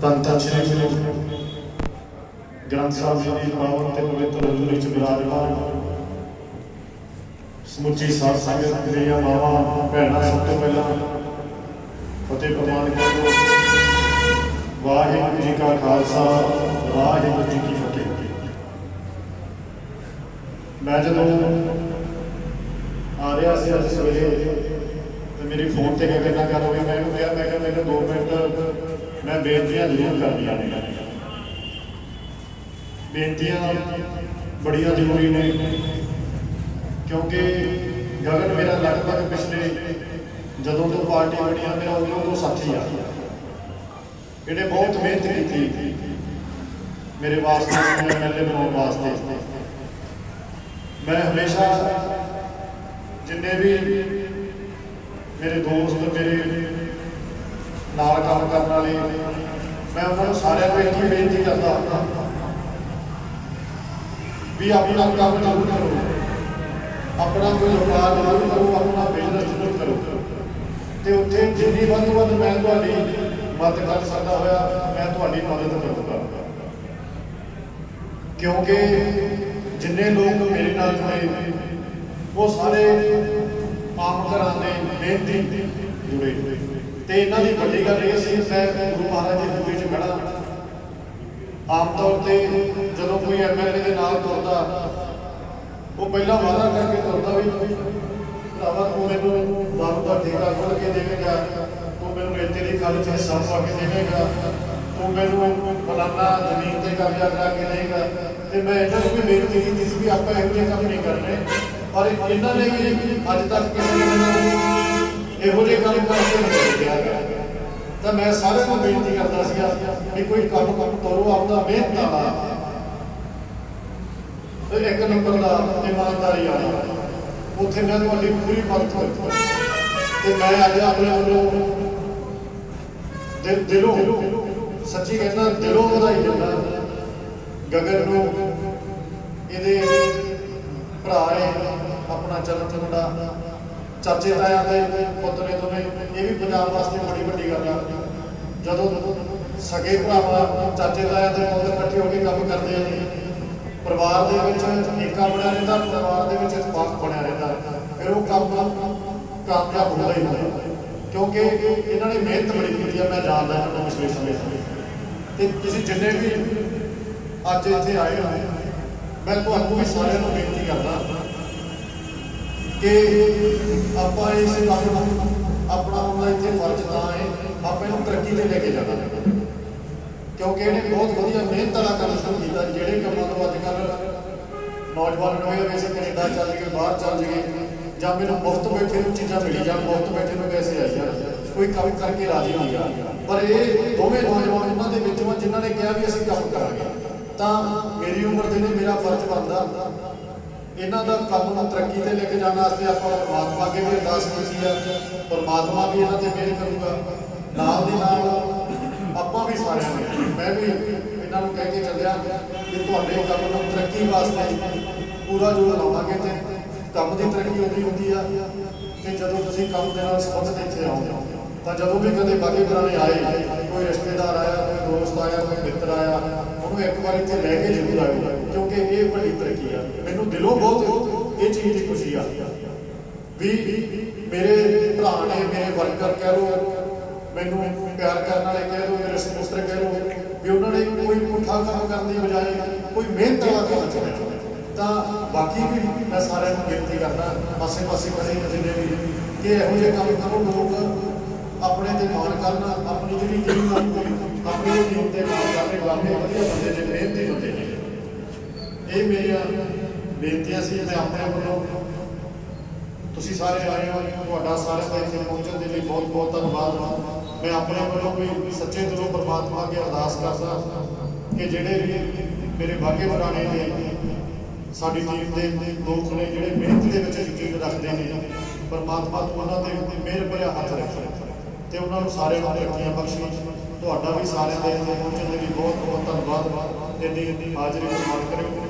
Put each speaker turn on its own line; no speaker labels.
ਧੰਨ ਧੰਨ ਸ਼੍ਰੀ ਗ੍ਰੰਥ ਸਾਹਿਬ ਜੀ ਦੀ ਪਾਵਨ ਤੇ ਪਵਿੱਤਰ ਹਜ਼ੂਰੀ ਵਿੱਚ ਬਿਰਾਜਮਾਨ ਸਮੁੱਚੀ ਸਾਧ ਸੰਗਤ ਦੀਆਂ ਮਾਵਾਂ ਭੈਣਾਂ ਸਭ ਤੋਂ ਪਹਿਲਾਂ ਫਤਿਹ ਪ੍ਰਮਾਣ ਕਰੋ ਵਾਹਿਗੁਰੂ ਜੀ ਕਾ ਖਾਲਸਾ ਵਾਹਿਗੁਰੂ ਜੀ ਕੀ ਫਤਿਹ ਮੈਂ ਜਦੋਂ ਆ ਰਿਹਾ ਸੀ ਅੱਜ ਸਵੇਰੇ ਤੇ ਮੇਰੀ ਫੋਨ ਤੇ ਕਿਹਾ ਕਿੰਨਾ ਗੱਲ ਹੋ ਗਈ ਮੈਂ ਇਹਨੂੰ ਕਿਹਾ ਮੈਂ ਕਿਹਾ ਮੈਨੂੰ 2 ਮਿੰਟ ਮੈਂ ਬੇਨਤੀਆਂ ਜ਼ਰੂਰ ਕਰਦੀਆਂ ਨੇ। ਬੇਨਤੀਆਂ ਬੜੀਆਂ ਜ਼ਰੂਰੀ ਨੇ, ਕਿਉਂਕਿ ਗਗਨ ਮੇਰਾ ਲਗਭਗ ਪਿਛਲੇ ਜਦੋਂ ਤੋਂ ਪਾਰਟੀ ਬਣੀ ਆ, ਮੇਰਾ ਉਦੋਂ ਤੋਂ ਸਾਥੀ ਆ। ਇਹਨੇ ਬਹੁਤ ਮਿਹਨਤ ਕੀਤੀ। ਮੇਰੇ ਵਾਸਤੇ ਐਮਐਲਏ ਬਣਾਉਣ ਵਾਸਤੇ। ਮੈਂ ਹਮੇਸ਼ਾ ਜਿੰਨੇ ਵੀ ਮੇਰੇ ਦੋਸਤ, ਮੇਰੇ ਨਾਲ ਕਰਨ ਵਾਲੇ। ਮੈਂ ਉਹਨਾਂ ਨੂੰ ਸਾਰਿਆਂ ਨੂੰ ਇੱਕ ਬੇਨਤੀ ਕਰਦਾ ਵੀ ਆਪਣਾ ਕੰਮ ਜ਼ਰੂਰ ਕਰੋ। ਆਪਣਾ ਕੋਈ ਵਪਾਰ ਜ਼ਰੂਰ ਕਰੋ, ਆਪਣਾ ਬਿਜ਼ਨਸ ਜ਼ਰੂਰ ਕਰੋ। ਤੇ ਉੱਥੇ ਜਿੰਨੀ ਵੱਧ ਵੱਧ ਮੈਂ ਤੁਹਾਡੀ ਮਦਦ ਕਰ ਸਕਦਾ ਹੋਇਆ, ਮੈਂ ਤੁਹਾਡੀ ਮਦਦ ਕਰੂੰਗਾ ਕਿਉਂਕਿ ਜਿੰਨੇ ਲੋਕ ਮੇਰੇ ਨਾਲ ਜੁੜੇ ਉਹ ਸਾਰੇ ਆਮ ਘਰਾਂ ਦੇ ਮਿਹਨਤੀ ਜੁੜੇ ਤੇ ਇਹਨਾਂ ਦੀ ਵੱਡੀ ਗੱਲ ਇਹ ਸੀ, ਮੈਂ ਗੁਰੂ ਮਹਾਰਾਜ ਦੀ ਹਜ਼ੂਰੀ 'ਚ ਖੜਾ ਆਮ ਤੌਰ ਤੇ ਜਦੋਂ ਕੋਈ ਐਮਐਲਏ ਦੇ ਨਾਲ ਤੁਰਦਾ, ਉਹ ਪਹਿਲਾਂ ਵਾਅਦਾ ਕਰਕੇ ਤੁਰਦਾ ਵੀ, ਭਰਾਵਾ, ਤੂੰ ਮੈਨੂੰ ਦਾਰੂ ਦਾ ਠੇਕਾ ਖੋਲ ਕੇ ਦੇਵੇਂਗਾ, ਤੂੰ ਮੈਨੂੰ ਰੇਤੇ ਦੀ ਖਾਲੀ 'ਚ ਹਿੱਸਾ ਪਾ ਕੇ ਦੇਵੇਂਗਾ, ਤੂੰ ਮੈਨੂੰ ਫਲਾਨਾ ਜ਼ਮੀਨ ਤੇ ਕਬਜ਼ਾ ਕਰਾ ਕੇ ਦੇਵੇਂਗਾ। ਤੇ ਮੈਂ ਇਹਨਾਂ ਨੂੰ ਵੀ ਬੇਨਤੀ ਕੀਤੀ ਸੀ ਵੀ ਆਪਾਂ ਇਹੋ ਜਿਹੇ ਕੰਮ ਨਹੀਂ ਕਰਨੇ। ਪਰ ਇਹਨਾਂ ਨੇ ਵੀ ਅੱਜ ਤੱਕ ਕਿਸੇ ਨੇ ਮੈਨੂੰ ਇਹੋ ਜਿਹੇ ਕੰਮ ਕਰਕੇ ਨਹੀਂ ਗਿਆ ਤਾਂ ਮੈਂ ਸਾਰਿਆਂ ਨੂੰ ਬੇਨਤੀ ਕਰਦਾ ਸੀਗਾ ਵੀ ਕੋਈ ਕੰਮ ਕੰਮ ਕਰੋ, ਆਪਦਾ ਮਿਹਨਤ ਨਾਲ ਤੇ ਇੱਕ ਨੰਬਰ ਦਾ ਇਮਾਨਦਾਰੀ ਵਾਲਾ। ਉੱਥੇ ਮੈਂ ਤੁਹਾਡੀ ਪੂਰੀ ਮਦਦ ਕਰੂੰਗਾ ਤੇ ਮੈਂ ਅੱਜ ਆਪਣੇ ਵੱਲੋਂ ਦਿਲੋਂ, ਸੱਚੀ ਕਹਿੰਦਾ ਦਿਲੋਂ ਵਧਾਈ ਦਿੰਦਾ। ਗਗਨ ਨੂੰ ਇਹਦੇ ਭਰਾ ਹੈ ਆਪਣਾ ਚਰਨ ਤੇ ਮੁੰਡਾ ਚਾਚੇ ਤਾਇਆ ਦੇ ਪੁੱਤ ਨੇ ਦੋਵੇਂ, ਇਹ ਵੀ ਪੰਜਾਬ ਵਾਸਤੇ ਬੜੀ ਵੱਡੀ ਗੱਲ ਆ। ਜਦੋਂ ਸਗੇ ਭਰਾਵਾਂ ਚਾਚੇ ਤਾਇਆ ਦੇ ਪੁੱਤ ਇਕੱਠੇ ਹੋ ਕੇ ਕੰਮ ਕਰਦੇ ਆ, ਪਰਿਵਾਰ ਦੇ ਵਿੱਚ ਏਕਾ ਬਣਿਆ ਰਹਿੰਦਾ, ਪਰਿਵਾਰ ਦੇ ਵਿੱਚ ਇਤਫਾਕ ਬਣਿਆ ਰਹਿੰਦਾ, ਫਿਰ ਉਹ ਕੰਮ ਕਾਮਯਾਬ ਹੁੰਦਾ ਹੀ ਹੁੰਦਾ। ਕਿਉਂਕਿ ਇਹਨਾਂ ਨੇ ਮਿਹਨਤ ਬੜੀ ਕੀਤੀ ਆ, ਮੈਂ ਜਾਣਦਾ ਇਹਨਾਂ ਨੂੰ ਪਿਛਲੇ ਸਮੇਂ ਤੋਂ। ਤੇ ਤੁਸੀਂ ਜਿੰਨੇ ਵੀ ਅੱਜ ਇੱਥੇ ਆਏ ਹੋ, ਮੈਂ ਤੁਹਾਨੂੰ ਵੀ ਸਾਰਿਆਂ ਨੂੰ ਬੇਨਤੀ ਕਰਦਾ ਕਿ ਆਪਾਂ ਇਸ ਕੰਮ ਨੂੰ ਆਪਣਾ ਹੁੰਦਾ ਇੱਥੇ ਫਰਜ਼ ਤਾਂ ਹੈ, ਆਪਾਂ ਇਹਨੂੰ ਤਰੱਕੀ ਤੇ ਲੈ ਕੇ ਜਾਣਾ। ਕਿਉਂਕਿ ਇਹਨੇ ਬਹੁਤ ਵਧੀਆ ਮਿਹਨਤ ਵਾਲਾ ਕੰਮ ਸ਼ੁਰੂ ਕੀਤਾ, ਜਿਹੜੇ ਕੰਮਾਂ ਤੋਂ ਅੱਜ ਕੱਲ ਨੌਜਵਾਨ ਹੋਏ ਵੈਸੇ ਕੈਨੇਡਾ ਚੱਲ ਕੇ, ਬਾਹਰ ਚੱਲ ਜਗੇ ਜਾਂ ਮੈਨੂੰ ਮੁਫਤ ਬੈਠੇ ਨੂੰ ਚੀਜ਼ਾਂ ਮਿਲੀ ਜਾਣ ਮੁਫਤ ਬੈਠੇ ਨੂੰ ਪੈਸੇ ਆਈ ਜਾਣ ਕੋਈ ਕੰਮ ਕਰਕੇ ਰਾਜੀ ਨਹੀਂ ਆ ਪਰ ਇਹ ਦੋਵੇਂ ਨੌਜਵਾਨ ਉਹਨਾਂ ਦੇ ਵਿੱਚੋਂ ਆ ਜਿਨ੍ਹਾਂ ਨੇ ਕਿਹਾ ਵੀ ਅਸੀਂ ਕੰਮ ਕਰਾਂਗੇ, ਤਾਂ ਮੇਰੀ ਉਮਰ ਦੇ ਨੇ ਮੇਰਾ ਫਰਜ਼ ਬਣਦਾ ਇਹਨਾਂ ਦਾ ਕੰਮ ਨੂੰ ਤਰੱਕੀ ਤੇ ਲੈ ਕੇ ਜਾਣ ਵਾਸਤੇ ਆਪਾਂ ਪਰਮਾਤਮਾ ਅੱਗੇ ਵੀ ਅਰਦਾਸ ਕੀਤੀ ਆ। ਪਰਮਾਤਮਾ ਵੀ ਇਹਨਾਂ ਤੇ ਮਿਹਰ ਕਰੂਗਾ। ਨਾਲ ਦੀ ਨਾਲ ਆਪਾਂ ਵੀ ਸਾਰਿਆਂ ਨੇ, ਮੈਂ ਵੀ ਇਹਨਾਂ ਨੂੰ ਕਹਿ ਕੇ ਚੱਲਿਆ ਕਿ ਤੁਹਾਡੇ ਕੰਮ ਨੂੰ ਤਰੱਕੀ ਵਾਸਤੇ ਪੂਰਾ ਜੋਰ ਲਾਵਾਂਗੇ ਤੇ ਕੰਮ ਦੀ ਤਰੱਕੀ ਉਹਦੀ ਹੁੰਦੀ ਆ ਕਿ ਜਦੋਂ ਤੁਸੀਂ ਕੰਮ ਦੇ ਨਾਲ ਸੰਬੰਧਿਤ ਇੱਥੇ ਆਉਂਦੇ ਹੋ, ਤਾਂ ਜਦੋਂ ਵੀ ਕਦੇ ਬਾਕੀ ਪੁਰਾਣੇ ਆਏ, ਕੋਈ ਰਿਸ਼ਤੇਦਾਰ ਆਇਆ, ਕੋਈ ਦੋਸਤ ਆਇਆ, ਕੋਈ ਮਿੱਤਰ ਆਇਆ, ਉਹਨੂੰ ਇੱਕ ਵਾਰ ਇੱਥੇ ਲੈ ਕੇ ਜ਼ਰੂਰ ਆਇਓ। ਕਿਉਂਕਿ ਇਹ ਵੱਡੀ ਤਰੱਕੀ ਆ। ਮੈਨੂੰ ਦਿਲੋਂ ਬਹੁਤ ਇਹ ਚੀਜ਼ ਦੀ ਖੁਸ਼ੀ ਆ ਵੀ ਮੇਰੇ ਭਰਾ ਨੇ ਮੇਰੇ ਵਰਕਰ ਕਹਿ ਲੋ ਮੈਨੂੰ ਪਿਆਰ ਕਰਨ ਵਾਲੇ ਕਹਿ ਲੋ ਮੇਰੇ ਸਪੋਸਟਰ ਕਹਿ ਲੋ ਵੀ ਉਹਨਾਂ ਨੇ ਕੋਈ ਪੁੱਠਾ ਕੰਮ ਕਰਨ ਦੀ ਬਜਾਏ ਕੋਈ ਮਿਹਨਤ ਵਾਲਾ ਕੰਮ ਚੁਣਿਆ। ਤਾਂ ਬਾਕੀ ਵੀ ਮੈਂ ਸਾਰਿਆਂ ਨੂੰ ਬੇਨਤੀ ਕਰਦਾ ਪਾਸੇ ਪਾਸੇ ਖੜੇ ਜਿਹਨੇ ਵੀ, ਕਿ ਇਹੋ ਜਿਹੇ ਕੰਮ ਕਰੋ, ਲੋਕ ਆਪਣੇ ਤੇ ਮਾਣ ਕਰਨ, ਆਪਣੀ ਜਿਹੜੀ ਟੀਮ ਆਪਣੀ ਟੀਮ ਤੇ ਮਾਣ ਕਰਨੇ ਵਾਲੇ ਵਧੀਆ ਬੰਦੇ ਨੇ ਮਿਹਨਤੀ ਬੰਦੇ ਨੇ। ਇਹ ਮੇਰੀਆਂ ਬੇਨਤੀਆਂ ਸੀ, ਮੈਂ ਆਪਣੇ ਵੱਲੋਂ ਤੁਸੀਂ ਸਾਰੇ ਆਏ ਹੋ, ਤੁਹਾਡਾ ਸਾਰਿਆਂ ਦਾ ਇੱਥੇ ਪਹੁੰਚਣ ਦੇ ਲਈ ਬਹੁਤ ਬਹੁਤ ਧੰਨਵਾਦ। ਮੈਂ ਆਪਣੇ ਵੱਲੋਂ ਵੀ ਸੱਚੇ ਦਿਲੋਂ ਪਰਮਾਤਮਾ ਅੱਗੇ ਅਰਦਾਸ ਕਰਦਾ ਕਿ ਜਿਹੜੇ ਵੀ ਮੇਰੇ ਬਾਗੇ ਪੁਰਾਣੇ ਨੇ, ਸਾਡੀ ਟੀਮ ਦੇ ਲੋਕ ਨੇ, ਜਿਹੜੇ ਮਿਹਨਤ ਦੇ ਵਿੱਚ ਯਕੀਨ ਰੱਖਦੇ ਨੇ, ਪਰਮਾਤਮਾ ਤੋਂ ਉਹਨਾਂ ਤੇ ਮਿਹਰ ਭਰਿਆ ਹੱਥ ਰੱਖੇ ਤੇ ਉਹਨਾਂ ਨੂੰ ਸਾਰਿਆਂ ਨੂੰ ਤਰੱਕੀਆਂ ਬਖਸ਼ੇ। ਤੁਹਾਡਾ ਵੀ ਸਾਰਿਆਂ ਦੇ ਇੱਥੇ ਪਹੁੰਚਣ ਦੇ ਲਈ ਬਹੁਤ ਬਹੁਤ ਧੰਨਵਾਦ। ਇੰਨੀ ਇੰਨੀ ਹਾਜ਼ਰੀ ਨੂੰ ਮਾਣ ਕਰਿਓ।